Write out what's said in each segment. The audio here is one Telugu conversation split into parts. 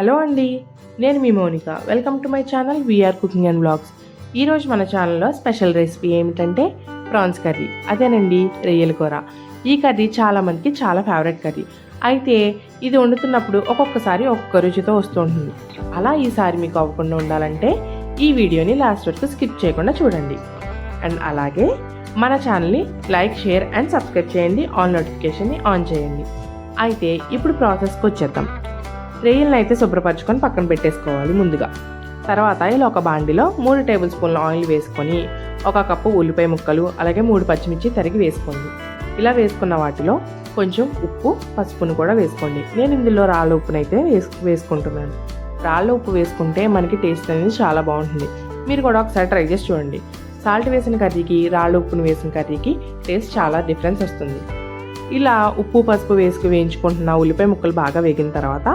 హలో అండి నేను మీ Mounika. Welcome to my channel VR cooking and blogs ఈరోజు మన ఛానల్లో స్పెషల్ రెసిపీ ఏమిటంటే ప్రాన్స్ కర్రీ. అదేనండి రొయ్యల కూర. ఈ కర్రీ చాలామందికి చాలా ఫేవరెట్ కర్రీ. అయితే ఇది వండుతున్నప్పుడు ఒక్కొక్కసారి ఒక్కొక్క రుచితో వస్తూ ఉంటుంది. అలా ఈసారి మీకు అవ్వకుండా ఉండాలంటే ఈ వీడియోని లాస్ట్ వరకు స్కిప్ చేయకుండా చూడండి. అండ్ అలాగే మన ఛానల్ని లైక్ షేర్ అండ్ సబ్స్క్రైబ్ చేయండి. ఆల్ నోటిఫికేషన్ని ఆన్ చేయండి. అయితే ఇప్పుడు ప్రాసెస్కి వచ్చేద్దాం. రొయ్యలను అయితే శుభ్రపరచుకొని పక్కన పెట్టేసుకోవాలి ముందుగా. తర్వాత ఇలా ఒక బాండిలో మూడు టేబుల్ స్పూన్ల ఆయిల్ వేసుకొని ఒక కప్పు ఉల్లిపాయ ముక్కలు అలాగే మూడు పచ్చిమిర్చి తరిగి వేసుకోండి. ఇలా వేసుకున్న వాటిలో కొంచెం ఉప్పు పసుపును కూడా వేసుకోండి. నేను ఇందులో రాళ్ళ ఉప్పునైతే వేసు వేసుకుంటున్నాను. రాళ్ళ ఉప్పు వేసుకుంటే మనకి టేస్ట్ అనేది చాలా బాగుంటుంది. మీరు కూడా ఒకసారి ట్రై చేసి చూడండి. సాల్ట్ వేసిన కర్రీకి రాళ్ళ ఉప్పును వేసిన కర్రీకి టేస్ట్ చాలా డిఫరెన్స్ వస్తుంది. ఇలా ఉప్పు పసుపు వేసుకు వేయించుకుంటున్న ఉల్లిపాయ ముక్కలు బాగా వేగిన తర్వాత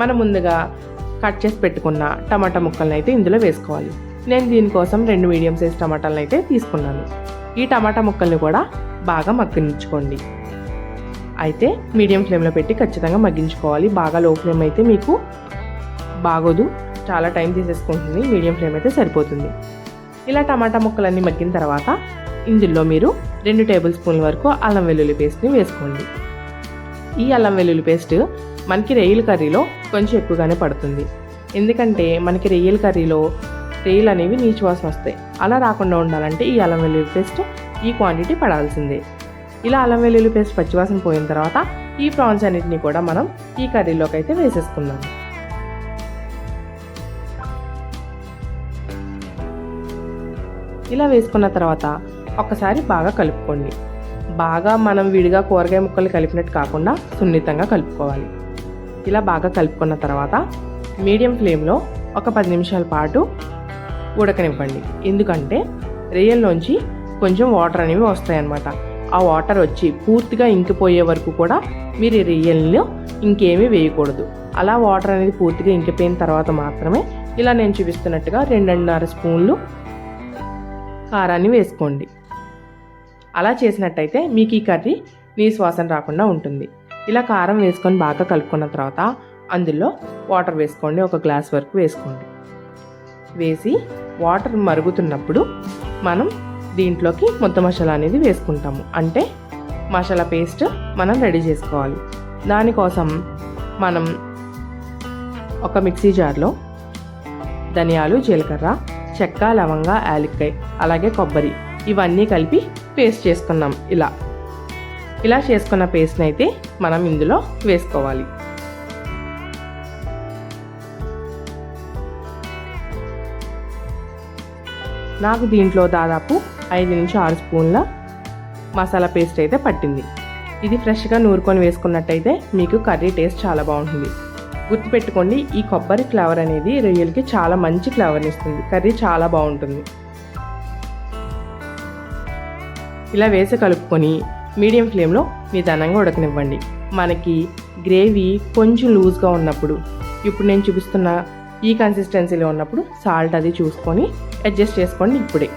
మనం ముందుగా కట్ చేసి పెట్టుకున్న టమాటా ముక్కలను అయితే ఇందులో వేసుకోవాలి. నేను దీనికోసం రెండు మీడియం సైజ్ టమాటాలను అయితే తీసుకున్నాను. ఈ టమాటా ముక్కల్ని కూడా బాగా మగ్గించుకోండి. అయితే మీడియం ఫ్లేమ్లో పెట్టి ఖచ్చితంగా మగ్గించుకోవాలి. బాగా లో ఫ్లేమ్ అయితే మీకు బాగోదు. చాలా టైం తీసేసుకుంటుంది. మీడియం ఫ్లేమ్ అయితే సరిపోతుంది. ఇలా టమాటా ముక్కలన్నీ మగ్గిన తర్వాత ఇందులో మీరు రెండు టేబుల్ స్పూన్ల వరకు అల్లం వెల్లుల్లి పేస్ట్ని వేసుకోండి. ఈ అల్లం వెల్లుల్లి పేస్ట్ మనకి రొయ్యల కర్రీలో కొంచెం ఎక్కువగానే పడుతుంది. ఎందుకంటే మనకి రొయ్యల కర్రీలో రొయ్యలు అనేవి నీచు వాసన వస్తాయి. అలా రాకుండా ఉండాలంటే ఈ అల్లం వెల్లుల్లి పేస్ట్ ఈ క్వాంటిటీ పడాల్సిందే. ఇలా అల్లం వెల్లుల్లి పేస్ట్ పచ్చివాసన పోయిన తర్వాత ఈ ప్రాన్స్ అన్నిటిని కూడా మనం ఈ కర్రీలోకి అయితే వేసేసుకుందాం. ఇలా వేసుకున్న తర్వాత ఒక్కసారి బాగా కలుపుకోండి. బాగా మనం విడిగా కూరగాయ ముక్కలు కలిపినట్టు కాకుండా సున్నితంగా కలుపుకోవాలి. ఇలా బాగా కలుపుకున్న తర్వాత మీడియం ఫ్లేమ్లో ఒక పది నిమిషాల పాటు ఉడకనివ్వండి. ఎందుకంటే రొయ్యల్లోంచి కొంచెం వాటర్ అనేవి వస్తాయన్నమాట. ఆ వాటర్ వచ్చి పూర్తిగా ఇంకిపోయే వరకు కూడా మీరు ఈ రొయ్యల్లో ఇంకేమీ వేయకూడదు. అలా వాటర్ అనేది పూర్తిగా ఇంకిపోయిన తర్వాత మాత్రమే ఇలా నేను చూపిస్తున్నట్టుగా రెండున్నర స్పూన్లు కారాన్ని వేసుకోండి. అలా చేసినట్టయితే మీకు ఈ కర్రీ నీ శ్వాసన రాకుండా ఉంటుంది. ఇలా కారం వేసుకొని బాగా కలుపుకున్న తర్వాత అందులో వాటర్ వేసుకోండి. ఒక గ్లాస్ వరకు వేసుకోండి. వేసి వాటర్ మరుగుతున్నప్పుడు మనం దీంట్లోకి మొత్తం మసాలా అనేది వేసుకుంటాము. అంటే మసాలా పేస్ట్ మనం రెడీ చేసుకోవాలి. దానికోసం మనం ఒక మిక్సీ జార్లో ధనియాలు జీలకర్ర చెక్క లవంగ యాలక్కాయ అలాగే కొబ్బరి ఇవన్నీ కలిపి పేస్ట్ చేసుకున్నాం. ఇలా ఇలా చేసుకున్న పేస్ట్ని అయితే మనం ఇందులో వేసుకోవాలి. నాకు దీంట్లో దాదాపు ఐదు నుంచి ఆరు స్పూన్ల మసాలా పేస్ట్ అయితే పట్టింది. ఇది ఫ్రెష్గా నూరుకొని వేసుకున్నట్టయితే మీకు కర్రీ టేస్ట్ చాలా బాగుంటుంది. గుర్తుపెట్టుకోండి ఈ కొబ్బరి ఫ్లేవర్ అనేది రొయ్యలకి చాలా మంచి ఫ్లేవర్ని ఇస్తుంది. కర్రీ చాలా బాగుంటుంది. ఇలా వేసి కలుపుకొని మీడియం ఫ్లేమ్లో నిదానంగా ఉడకనివ్వండి. మనకి గ్రేవీ కొంచెం లూజ్గా ఉన్నప్పుడు ఇప్పుడు నేను చూపిస్తున్న ఈ కన్సిస్టెన్సీలో ఉన్నప్పుడు సాల్ట్ అది చూసుకొని అడ్జస్ట్ చేసుకోండి ఇప్పుడే.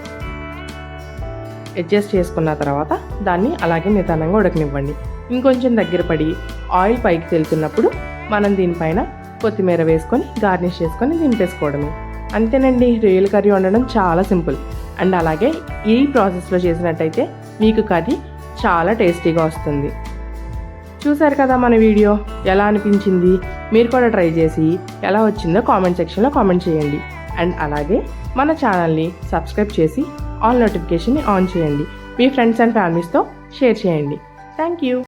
అడ్జస్ట్ చేసుకున్న తర్వాత దాన్ని అలాగే నిదానంగా ఉడకనివ్వండి. ఇంకొంచెం దగ్గర పడి ఆయిల్ పైకి తెలుతున్నప్పుడు మనం దీనిపైన కొత్తిమీర వేసుకొని గార్నిష్ చేసుకొని దింపేసుకోవడమే. అంతేనండి రొయ్యల కర్రీ వండడం చాలా సింపుల్. అండ్ అలాగే ఈ ప్రాసెస్లో చేసినట్టయితే మీకు కర్రీ చాలా టేస్టీగా వస్తుంది. చూశారు కదా మన వీడియో? ఎలా అనిపించింది? మీరు కూడా ట్రై చేసి ఎలా వచ్చిందో కామెంట్ సెక్షన్లో కామెంట్ చేయండి. అండ్ అలాగే మన ఛానల్ని సబ్స్క్రైబ్ చేసి ఆల్ నోటిఫికేషన్ని ఆన్ చేయండి. మీ ఫ్రెండ్స్ అండ్ ఫ్యామిలీస్తో షేర్ చేయండి. Thank you.